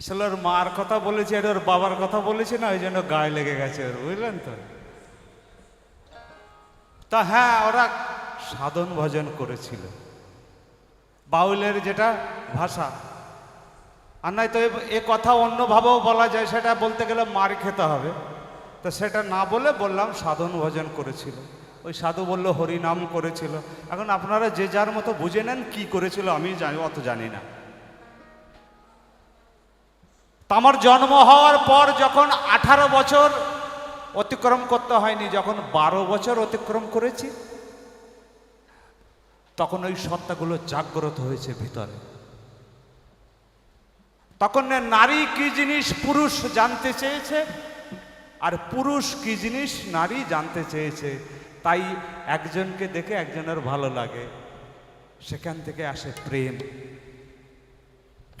আসলে ওর মার কথা বলেছে আর ওর বাবার কথা বলেছে না, ওই জন্য গায়ে লেগে গেছে ওর, বুঝলেন তো? তা হ্যাঁ ওরা সাধন ভজন করেছিল। বাউলের যেটা ভাষা। আর নয় তো এ- কথা অন্যভাবেও বলা যায়, সেটা বলতে গেলে মার খেতে হবে। তো সেটা না বলে বললাম সাধন ভজন করেছিল। ওই সাধু বলল, হরিনাম করেছিল। এখন আপনারা যে যার মতো বুঝে নেন কি করেছিল, আমি জানি, অত জানি না। আমার জন্ম হওয়ার পর যখন আঠারো বছর অতিক্রম করতে হয়নি, যখন বারো বছর অতিক্রম করেছি, তখন ওই সত্তাগুলো জাগ্রত হয়েছে ভিতরে। তখন নারী কি জিনিস পুরুষ জানতে চেয়েছে, আর পুরুষ কি জিনিস নারী জানতে চেয়েছে, তাই একজনকে দেখে একজনের ভালো লাগে, সেখান থেকে আসে প্রেম।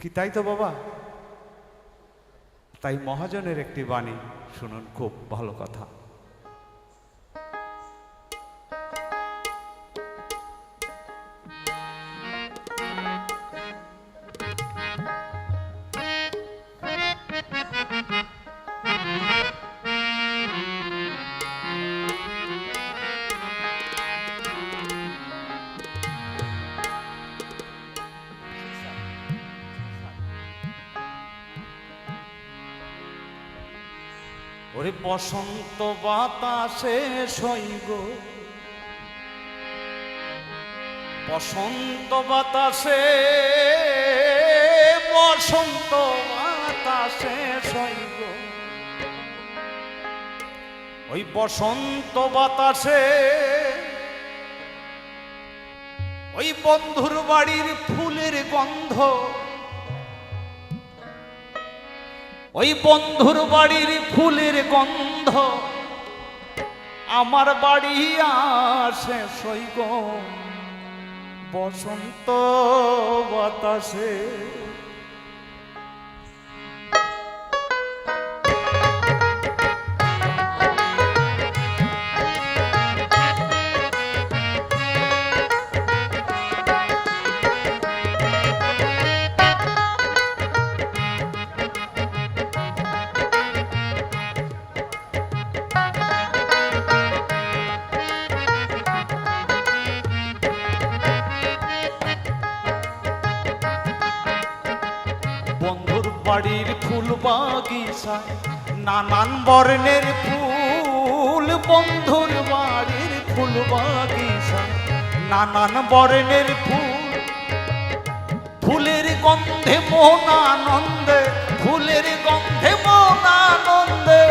কি তাই তো বাবা? তাই মহাজনের একটি বাণী শুনুন খুব ভালো কথা। ওরে বসন্ত বাতাসে সৈগ বসন্ত বাতাসে বসন্ত বাতাসে সৈগ ওই বসন্ত বাতাসে, ওই বন্ধুর বাড়ির ফুলের গন্ধ ওই বন্ধুর বাড়ির ফুলের গন্ধ। আমার বাড়ি আসে সৈগ বসন্ত বাতাসে। বাড়ির ফুল বাগিচায়, নানান বর্ণের ফুল, বন্ধুর বাড়ির ফুল বাগিচায়, নানান বর্ণের ফুল। ফুলের গন্ধে মন আনন্দে, ফুলের গন্ধে মন আনন্দে,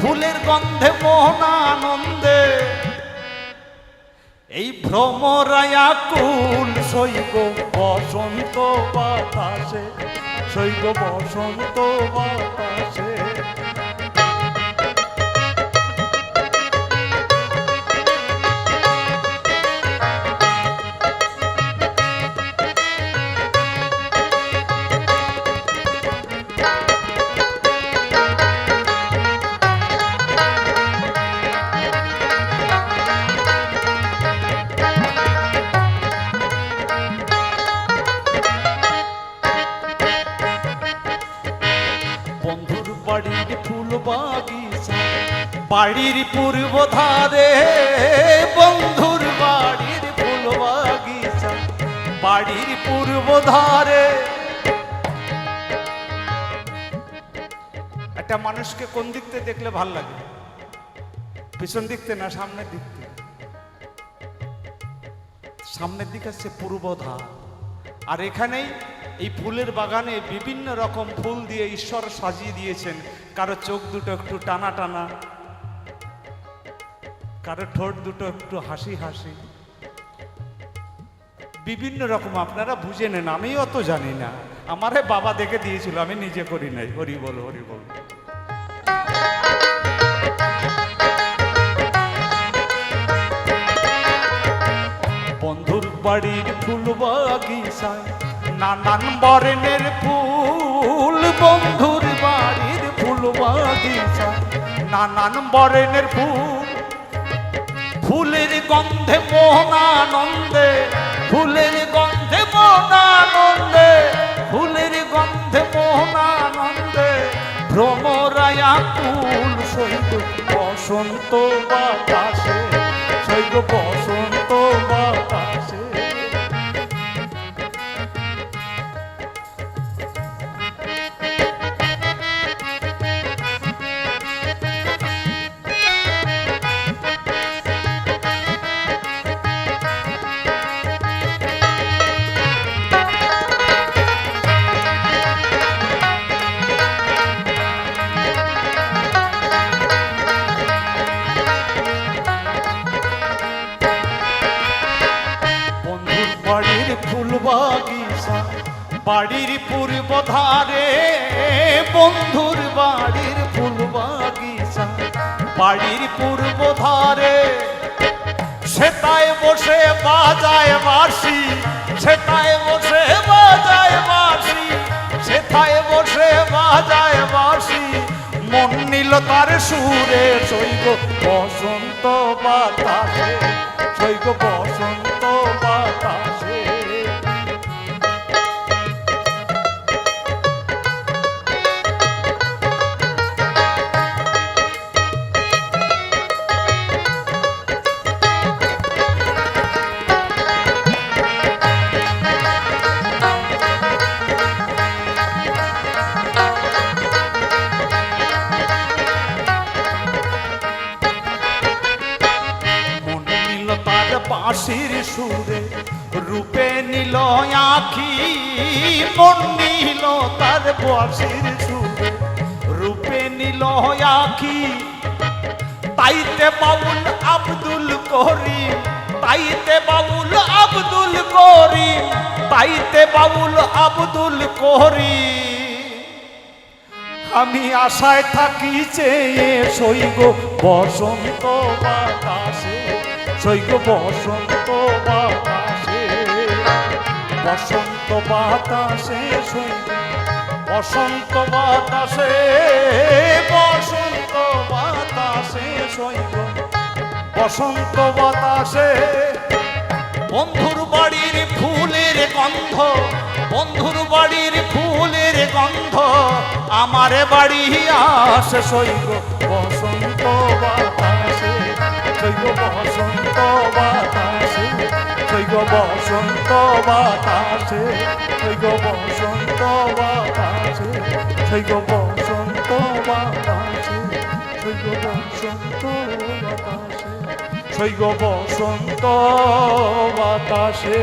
ফুলের গন্ধে মোহন আনন্দে। এই ভ্রমরায়া কুল সৈগ বসন্ত বাতাসে সৈগ বসন্ত বাতাসে। বন্ধুর বাড়ির ফুল বাগিচা। বাড়ির পূর্ব ধারে বন্ধুর বাড়ির ফুল বাগিচা। বাড়ির পূর্ব ধারে একটা মানুষকে কোন দিক থেকে দেখলে ভালো লাগে? পিছন দিক থেকে না সামনের দিক থেকে সামনের দিক হচ্ছে পূর্ব ধার আর এখানেই এই ফুলের বাগানে বিভিন্ন রকম ফুল দিয়ে ঈশ্বর সাজিয়ে দিয়েছেন। কারও চোখ দুটো একটু টানা টানা, কারও ঠোঁট দুটো একটু হাসি হাসি। বিভিন্ন রকম, আপনারা বুঝে নেন, আমি অত জানি না। আমারে বাবা দেখে দিয়েছিল, আমি নিজে করি নাই। হরি বল হরি বল। বন্ধুর বাড়ির ফুল বাগিচায় নানান বর্ণের ফুল, বন্ধুর বাড়ির ফুল বাগিচায় নানান বর্ণের ফুল, ফুলের গন্ধে মোহনানন্দে ফুলের গন্ধে মোহনানন্দে ফুলের গন্ধে মোহনানন্দে ভ্রমরায়া ফুল সৈব বসন্ত বাতাসে, সৈব বসন্ত বাতাসে। বন্ধুর বাড়ির ফুল বাগিচা বাড়ির পূর্ব ধারে সেটায় বসে বাজায় বাঁশি সেটায় বসে বাজায় বাঁশি সেটায় বসে বাজায় বাঁশি। মন নিল তার সুরে সৈব বসন্ত বাতাসে সৈব বসন্ত বাতাসে। বাঁশির সুরে রূপে নিল আখি, মন নিল তার বাঁশির সুরে। রূপে নিল আখি, তাইতে বাউল আব্দুল করিম, তাইতে বাউল আব্দুল করিম, তাইতে বাউল আব্দুল করিম। আমি আশায় থাকি চেয়ে সৈগ বসন্ত বাতাসে সৈগ বসন্ত বাতাসে বসন্ত বাতাসে বসন্ত বাতাসে বসন্ত বাতাসে সৈগ বসন্ত বাতাসে। বন্ধুর বাড়ির ফুলের গন্ধ, বন্ধুর বাড়ির ফুলের গন্ধ, আমার বাড়ি আসে সৈব বসন্ত বাতাসে। বাতাসে গো বসন্ত বাতাসে গো বসন্ত বাতাসে গো বসন্ত বাতাসে গো বসন্ত বাতাসে।